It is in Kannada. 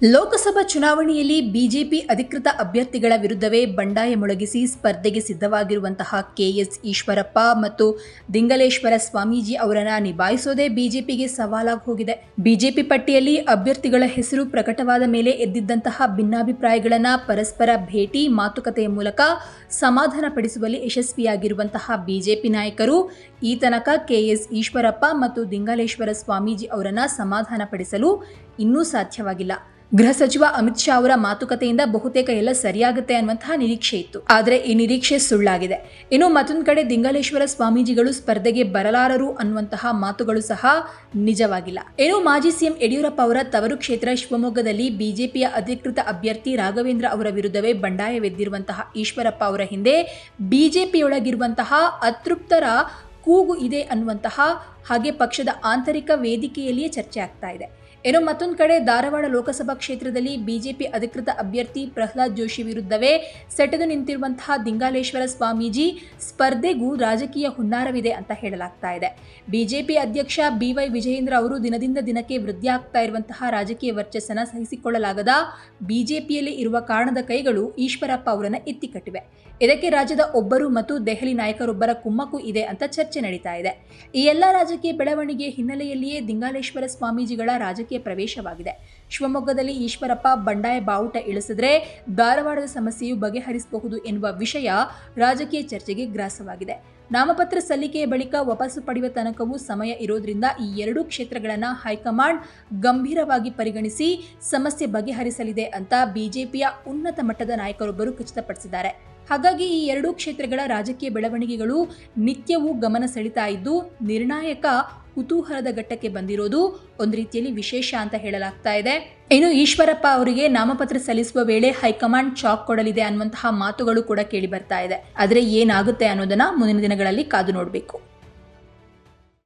ಲೋಕಸಭಾ ಚುನಾವಣೆಯಲ್ಲಿ ಬಿಜೆಪಿ ಅಧಿಕೃತ ಅಭ್ಯರ್ಥಿಗಳ ವಿರುದ್ಧವೇ ಬಂಡಾಯ ಮೊಳಗಿಸಿ ಸ್ಪರ್ಧೆಗೆ ಸಿದ್ಧವಾಗಿರುವಂತಹ ಕೆಎಸ್ ಈಶ್ವರಪ್ಪ ಮತ್ತು ದಿಂಗಲೇಶ್ವರ ಸ್ವಾಮೀಜಿ ಅವರನ್ನು ನಿಭಾಯಿಸೋದೇ ಬಿಜೆಪಿಗೆ ಸವಾಲಾಗಿ ಹೋಗಿದೆ. ಬಿಜೆಪಿ ಪಟ್ಟಿಯಲ್ಲಿ ಅಭ್ಯರ್ಥಿಗಳ ಹೆಸರು ಪ್ರಕಟವಾದ ಮೇಲೆ ಎದ್ದಿದ್ದಂತಹ ಭಿನ್ನಾಭಿಪ್ರಾಯಗಳನ್ನು ಪರಸ್ಪರ ಭೇಟಿ ಮಾತುಕತೆಯ ಮೂಲಕ ಸಮಾಧಾನಪಡಿಸುವಲ್ಲಿ ಯಶಸ್ವಿಯಾಗಿರುವಂತಹ ಬಿಜೆಪಿ ನಾಯಕರು ಈ ತನಕ ಕೆಎಸ್ ಈಶ್ವರಪ್ಪ ಮತ್ತು ದಿಂಗಲೇಶ್ವರ ಸ್ವಾಮೀಜಿ ಅವರನ್ನು ಸಮಾಧಾನ ಪಡಿಸಲು ಇನ್ನೂ ಸಾಧ್ಯವಾಗಿಲ್ಲ. ಗೃಹ ಸಚಿವ ಅಮಿತ್ ಶಾ ಅವರ ಮಾತುಕತೆಯಿಂದ ಬಹುತೇಕ ಎಲ್ಲ ಸರಿಯಾಗುತ್ತೆ ಅನ್ನುವಂತಹ ನಿರೀಕ್ಷೆ ಇತ್ತು. ಆದರೆ ಈ ನಿರೀಕ್ಷೆ ಸುಳ್ಳಾಗಿದೆ. ಇನ್ನು ಮತ್ತೊಂದು ಕಡೆ ದಿಂಗಲೇಶ್ವರ ಸ್ವಾಮೀಜಿಗಳು ಸ್ಪರ್ಧೆಗೆ ಬರಲಾರರು ಅನ್ನುವಂತಹ ಮಾತುಗಳು ಸಹ ನಿಜವಾಗಿಲ್ಲ. ಇನ್ನು ಮಾಜಿ ಸಿಎಂ ಯಡಿಯೂರಪ್ಪ ಅವರ ತವರು ಕ್ಷೇತ್ರ ಶಿವಮೊಗ್ಗದಲ್ಲಿ ಬಿಜೆಪಿಯ ಅಧಿಕೃತ ಅಭ್ಯರ್ಥಿ ರಾಘವೇಂದ್ರ ಅವರ ವಿರುದ್ಧವೇ ಬಂಡಾಯವೆದ್ದಿರುವಂತಹ ಈಶ್ವರಪ್ಪ ಅವರ ಹಿಂದೆ ಬಿಜೆಪಿಯೊಳಗಿರುವಂತಹ ಅತೃಪ್ತರ ಕೂಗು ಇದೆ ಅನ್ನುವಂತಹ ಹಾಗೆ ಪಕ್ಷದ ಆಂತರಿಕ ವೇದಿಕೆಯಲ್ಲಿಯೇ ಚರ್ಚೆ ಆಗ್ತಾ ಇದೆ. ಏನೋ ಮತ್ತೊಂದು ಕಡೆ ಧಾರವಾಡ ಲೋಕಸಭಾ ಕ್ಷೇತ್ರದಲ್ಲಿ ಬಿಜೆಪಿ ಅಧಿಕೃತ ಅಭ್ಯರ್ಥಿ ಪ್ರಹ್ಲಾದ್ ಜೋಶಿ ವಿರುದ್ಧವೇ ಸೆಟೆದು ನಿಂತಿರುವಂತಹ ದಿಂಗಾಲೇಶ್ವರ ಸ್ವಾಮೀಜಿ ಸ್ಪರ್ಧೆಗೂ ರಾಜಕೀಯ ಹುನ್ನಾರವಿದೆ ಅಂತ ಹೇಳಲಾಗ್ತಾ ಇದೆ. ಬಿಜೆಪಿ ಅಧ್ಯಕ್ಷ ಬಿವೈ ವಿಜಯೇಂದ್ರ ಅವರು ದಿನದಿಂದ ದಿನಕ್ಕೆ ವೃದ್ಧಿಯಾಗ್ತಾ ಇರುವಂತಹ ರಾಜಕೀಯ ವರ್ಚಸ್ಸನ್ನು ಸಹಿಸಿಕೊಳ್ಳಲಾಗದ ಬಿಜೆಪಿಯಲ್ಲಿ ಇರುವ ಕಾರಣದ ಕೈಗಳು ಈಶ್ವರಪ್ಪ ಅವರನ್ನು ಎತ್ತಿಕಟ್ಟಿವೆ. ಇದಕ್ಕೆ ರಾಜ್ಯದ ಒಬ್ಬರು ಮತ್ತು ದೆಹಲಿ ನಾಯಕರೊಬ್ಬರ ಕುಮ್ಮಕ್ಕು ಇದೆ ಅಂತ ಚರ್ಚೆ ನಡೀತಾ ಇದೆ. ಈ ಎಲ್ಲ ರಾಜಕೀಯ ಬೆಳವಣಿಗೆ ಹಿನ್ನೆಲೆಯಲ್ಲಿಯೇ ದಿಂಗಾಲೇಶ್ವರ ಸ್ವಾಮೀಜಿಗಳ ರಾಜಕೀಯ ಪ್ರವೇಶವಾಗಿದೆ. ಶಿವಮೊಗ್ಗದಲ್ಲಿ ಈಶ್ವರಪ್ಪ ಬಂಡಾಯ ಬಾವುಟ ಇಳಿಸಿದ್ರೆ ಧಾರವಾಡದ ಸಮಸ್ಯೆಯು ಬಗೆಹರಿಸಬಹುದು ಎನ್ನುವ ವಿಷಯ ರಾಜಕೀಯ ಚರ್ಚೆಗೆ ಗ್ರಾಸವಾಗಿದೆ. ನಾಮಪತ್ರ ಸಲ್ಲಿಕೆಯ ಬಳಿಕ ವಾಪಸ್ಸು ಪಡೆಯುವ ತನಕವೂ ಸಮಯ ಇರೋದ್ರಿಂದ ಈ ಎರಡೂ ಕ್ಷೇತ್ರಗಳನ್ನು ಹೈಕಮಾಂಡ್ ಗಂಭೀರವಾಗಿ ಪರಿಗಣಿಸಿ ಸಮಸ್ಯೆ ಬಗೆಹರಿಸಲಿದೆ ಅಂತ ಬಿಜೆಪಿಯ ಉನ್ನತ ಮಟ್ಟದ ನಾಯಕರೊಬ್ಬರು ಖಚಿತಪಡಿಸಿದ್ದಾರೆ. ಹಾಗಾಗಿ ಈ ಎರಡೂ ಕ್ಷೇತ್ರಗಳ ರಾಜಕೀಯ ಬೆಳವಣಿಗೆಗಳು ನಿತ್ಯವೂ ಗಮನ ಸೆಳೀತಾ ಇದ್ದು, ನಿರ್ಣಾಯಕ ಕುತೂಹಲದ ಘಟ್ಟಕ್ಕೆ ಬಂದಿರೋದು ಒಂದು ರೀತಿಯಲ್ಲಿ ವಿಶೇಷ ಅಂತ ಹೇಳಲಾಗ್ತಾ ಇದೆ. ಇನ್ನು ಈಶ್ವರಪ್ಪ ಅವರಿಗೆ ನಾಮಪತ್ರ ಸಲ್ಲಿಸುವ ವೇಳೆ ಹೈಕಮಾಂಡ್ ಚಾಕ್ ಕೊಡಲಿದೆ ಅನ್ನುವಂತಹ ಮಾತುಗಳು ಕೂಡ ಕೇಳಿ ಬರ್ತಾ ಇದೆ. ಆದರೆ ಏನಾಗುತ್ತೆ ಅನ್ನೋದನ್ನ ಮುಂದಿನ ದಿನಗಳಲ್ಲಿ ಕಾದು ನೋಡಬೇಕು.